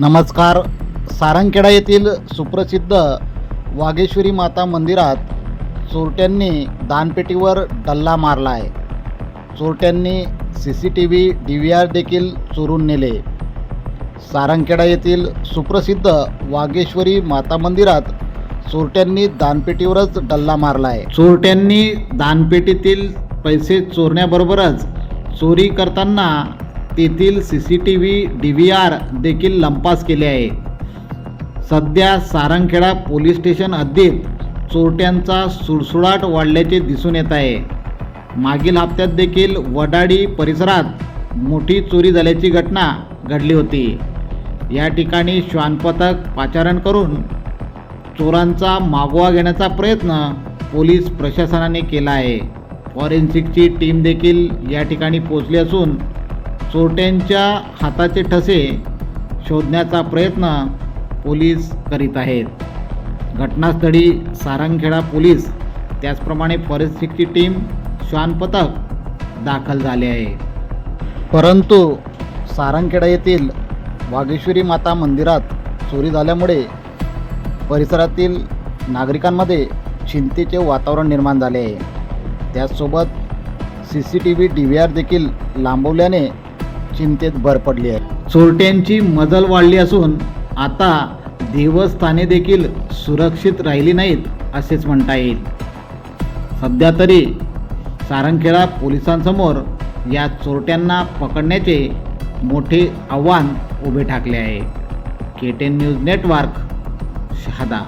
नमस्कार. सारंगखेडा येथील सुप्रसिद्ध वागेश्वरी माता मंदिरात चोरट्यांनी दानपेटीवर डल्ला मारला आहे. चोरट्यांनी C C T V D V R देखील चोरून नेले. सारंगखेडा येथील सुप्रसिद्ध वागेश्वरी माता मंदिरात चोरट्यांनी दानपेटीवरच डल्ला मारला आहे. चोरट्यांनी दानपेटीतील पैसे चोरण्याबरोबरच चोरी करताना तेथील C C T V D V R देखील लंपास केले आहे. सध्या सारंगखेडा पोलीस स्टेशन हद्दीत चोरट्यांचा सुळसुळाट वाढल्याचे दिसून येत आहे. मागील हप्त्यात देखील वडाडी परिसरात मोठी चोरी झाल्याची घटना घडली होती. या ठिकाणी श्वानपथक पाचारण करून चोरांचा मागोवा घेण्याचा प्रयत्न पोलीस प्रशासनाने केला आहे. फॉरेन्सिकची टीम देखील या ठिकाणी पोचली असून चोरट्यांच्या हाताचे ठसे शोधण्याचा प्रयत्न पोलीस करीत आहेत. घटनास्थळी सारंगखेडा पोलीस त्याचप्रमाणे फॉरेन्सिकची टीम श्वान पथक दाखल झाले आहे. परंतु सारंगखेडा येथील वागेश्वरी माता मंदिरात चोरी झाल्यामुळे परिसरातील नागरिकांमध्ये चिंतेचे वातावरण निर्माण झाले आहे. त्याचसोबत C C T V D V R देखील लांबवल्याने चिंतेत भर पडली आहे. चोरट्यांची मजल वाढली असून आता देवस्थाने देखील सुरक्षित राहिली नाहीत असेच म्हणता येईल. सध्या तरी सारंगखेडा पोलिसांसमोर या चोरट्यांना पकडण्याचे मोठे आव्हान उभे ठाकले आहे. K ten news network Shahada.